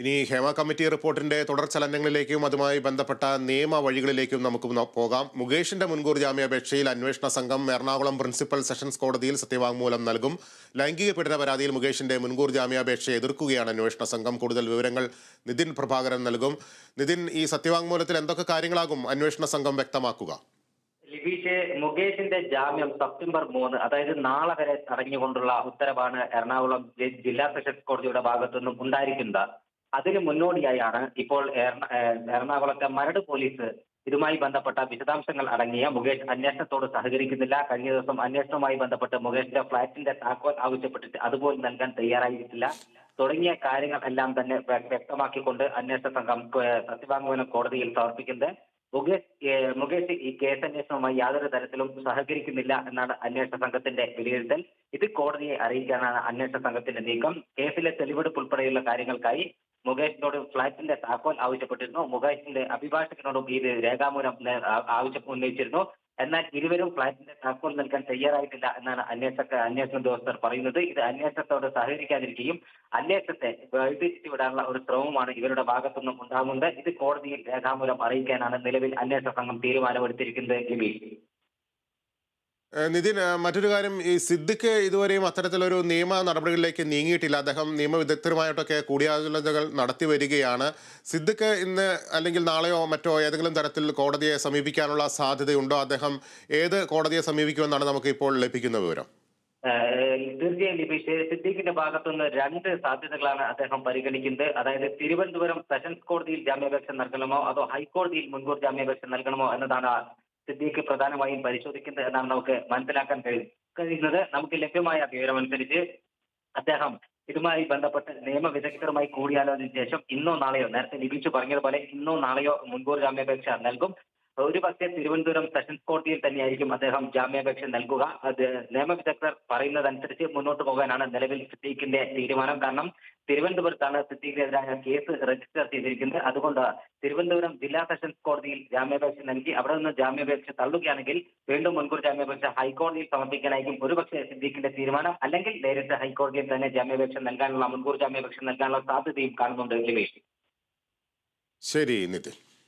ഇനി ഹേമ കമ്മിറ്റി റിപ്പോർട്ടിന്റെ തുടർ ചലനങ്ങളിലേക്കും അതുമായി ബന്ധപ്പെട്ട നിയമ വഴികളിലേക്കും നമുക്ക് പോകാം. മുകേഷിന്റെ മുൻകൂർ ജാമ്യാപേക്ഷയിൽ അന്വേഷണ സംഘം എറണാകുളം പ്രിൻസിപ്പൽ സെഷൻസ് കോടതിയിൽ സത്യവാങ്മൂലം നൽകും. ലൈംഗിക പീഡന പരാതിയിൽ മുകേഷിന്റെ മുൻകൂർ ജാമ്യാപേക്ഷ എതിർക്കുകയാണ് അന്വേഷണ സംഘം. കൂടുതൽ വിവരങ്ങൾ നിതിൻ പ്രഭാകരൻ നൽകും. നിതിൻ ഈ സത്യവാങ്മൂലത്തിൽ എന്തൊക്കെ കാര്യങ്ങളാകും? അന്വേഷണ സംഘം വ്യക്തമാക്കുക. മുകേഷിന്റെ ജാമ്യം സെപ്റ്റംബർ മൂന്ന് അതായത് നാളെ വരെ തടഞ്ഞുകൊണ്ടുള്ള ഉത്തരവാണ് എറണാകുളം ജില്ലാ സെഷൻസ് കോടതിയുടെ ഭാഗത്തുനിന്നും ഉണ്ടായിരിക്കുന്നത്. അതിന് മുന്നോടിയായാണ് ഇപ്പോൾ എറണാകുളത്തെ മരട് പോലീസ് ഇതുമായി ബന്ധപ്പെട്ട വിശദാംശങ്ങൾ അടങ്ങിയ മുകേഷ് അന്വേഷണത്തോട് സഹകരിക്കുന്നില്ല. കഴിഞ്ഞ ദിവസം അന്വേഷണവുമായി ബന്ധപ്പെട്ട് മുകേഷിന്റെ ഫ്ളാറ്റിന്റെ താക്കോൽ ആവശ്യപ്പെട്ടിട്ട് അതുപോലും നൽകാൻ തയ്യാറായിട്ടില്ല. തുടങ്ങിയ കാര്യങ്ങൾ എല്ലാം തന്നെ വ്യ- വ്യക്തമാക്കിക്കൊണ്ട് അന്വേഷണ സംഘം സത്യവാങ്മൂലം കോടതിയിൽ സമർപ്പിക്കുന്നത് മുകേഷ് മുകേഷ് ഈ കേസന്വേഷണവുമായി യാതൊരു തരത്തിലും സഹകരിക്കുന്നില്ല എന്നാണ് അന്വേഷണ സംഘത്തിന്റെ വിലയിരുത്തൽ. ഇത് കോടതിയെ അറിയിക്കാനാണ് അന്വേഷണ സംഘത്തിന്റെ നീക്കം. കേസിലെ തെളിവെടുപ്പ് ഉൾപ്പെടെയുള്ള കാര്യങ്ങൾക്കായി മുകേഷിനോട് ഫ്ളാറ്റിന്റെ താക്കോൽ ആവശ്യപ്പെട്ടിരുന്നു. മുകേഷിന്റെ അഭിഭാഷകനോടും ഇത് രേഖാമൂലം ആവശ്യം ഉന്നയിച്ചിരുന്നു. എന്നാൽ ഇരുവരും ഫ്ളാറ്റിന്റെ താക്കോൽ നൽകാൻ തയ്യാറായിട്ടില്ല എന്നാണ് അന്വേഷക അന്വേഷണ ഉദ്യോഗസ്ഥർ പറയുന്നത്. ഇത് അന്വേഷണത്തോട് സഹകരിക്കാതിരിക്കുകയും അന്വേഷണത്തെ വഴിതിരിച്ചു വിടാനുള്ള ഒരു ശ്രമമാണ് ഇവരുടെ ഭാഗത്തുനിന്നും ഉണ്ടാകുന്നത്. ഇത് കോടതിയിൽ രേഖാമൂലം അറിയിക്കാനാണ് നിലവിൽ അന്വേഷണ സംഘം തീരുമാനമെടുത്തിരിക്കുന്നത് ഏഹ് നിതിൻ മറ്റൊരു കാര്യം ഈ സിദ്ദിഖ് ഇതുവരെയും അത്തരത്തിലൊരു നിയമ നടപടികളിലേക്ക് നീങ്ങിയിട്ടില്ല. അദ്ദേഹം നിയമവിദഗ്ധരുമായിട്ടൊക്കെ കൂടിയാലോചനകൾ നടത്തി വരികയാണ്. സിദ്ദിഖ് ഇന്ന് അല്ലെങ്കിൽ നാളെയോ മറ്റോ ഏതെങ്കിലും തരത്തിൽ കോടതിയെ സമീപിക്കാനുള്ള സാധ്യതയുണ്ടോ? അദ്ദേഹം ഏത് കോടതിയെ സമീപിക്കുമെന്നാണ് നമുക്ക് ഇപ്പോൾ ലഭിക്കുന്ന വിവരം. തീർച്ചയായും ലിബീഷ് സിദ്ദീഖിന്റെ ഭാഗത്തുനിന്ന് രണ്ട് സാധ്യതകളാണ് അദ്ദേഹം പരിഗണിക്കുന്നത്. അതായത് തിരുവനന്തപുരം സെഷൻസ് കോടതിയിൽ ജാമ്യാപേക്ഷ നൽകണമോ അതോ ഹൈക്കോടതിയിൽ മുൻകൂർ ജാമ്യാപേക്ഷ നൽകണമോ എന്നതാണ് സിദ്ദീഖ് പ്രധാനമായും പരിശോധിക്കുന്നത് എന്നാണ് നമുക്ക് മനസ്സിലാക്കാൻ കഴിയും കഴിയുന്നത്. നമുക്ക് ലഭ്യമായ വിവരമനുസരിച്ച് അദ്ദേഹം ഇതുമായി ബന്ധപ്പെട്ട് നിയമവിദഗ്ധരുമായി കൂടിയാലോചന ശേഷം ഇന്നോ നാളെയോ നേരത്തെ ലിബിച്ചു പറഞ്ഞതുപോലെ ഇന്നോ നാളെയോ മുൻകൂർ ജാമ്യാപേക്ഷ നൽകും. ഒരു പക്ഷേ തിരുവനന്തപുരം സെഷൻസ് കോടതിയിൽ തന്നെയായിരിക്കും അദ്ദേഹം ജാമ്യാപേക്ഷ നൽകുക. അത് നിയമവിദഗ്ധർ പറയുന്നതനുസരിച്ച് മുന്നോട്ട് പോകാനാണ് നിലവിൽ സിദ്ദീഖിന്റെ തീരുമാനം. കാരണം തിരുവനന്തപുരത്താണ് സിദ്ദീഖിനെതിരായ കേസ് രജിസ്റ്റർ ചെയ്തിരിക്കുന്നത്. അതുകൊണ്ട് തിരുവനന്തപുരം ജില്ലാ സെഷൻസ് കോടതിയിൽ ജാമ്യാപേക്ഷ നൽകി അവിടെ നിന്ന് ജാമ്യാപേക്ഷ തള്ളുകയാണെങ്കിൽ വീണ്ടും മുൻകൂർ ജാമ്യാപേക്ഷ ഹൈക്കോടതിയിൽ സമർപ്പിക്കാനായിരിക്കും. ഒരുപക്ഷെ സിദ്ദീഖിന്റെ തീരുമാനം അല്ലെങ്കിൽ നേരിട്ട് ഹൈക്കോടതിയിൽ തന്നെ ജാമ്യാപേക്ഷ നൽകാനുള്ള മുൻകൂർ ജാമ്യാപേക്ഷ നൽകാനുള്ള സാധ്യതയും കാണുന്നുണ്ട് രമേഷ് ശരി നിതിൻ.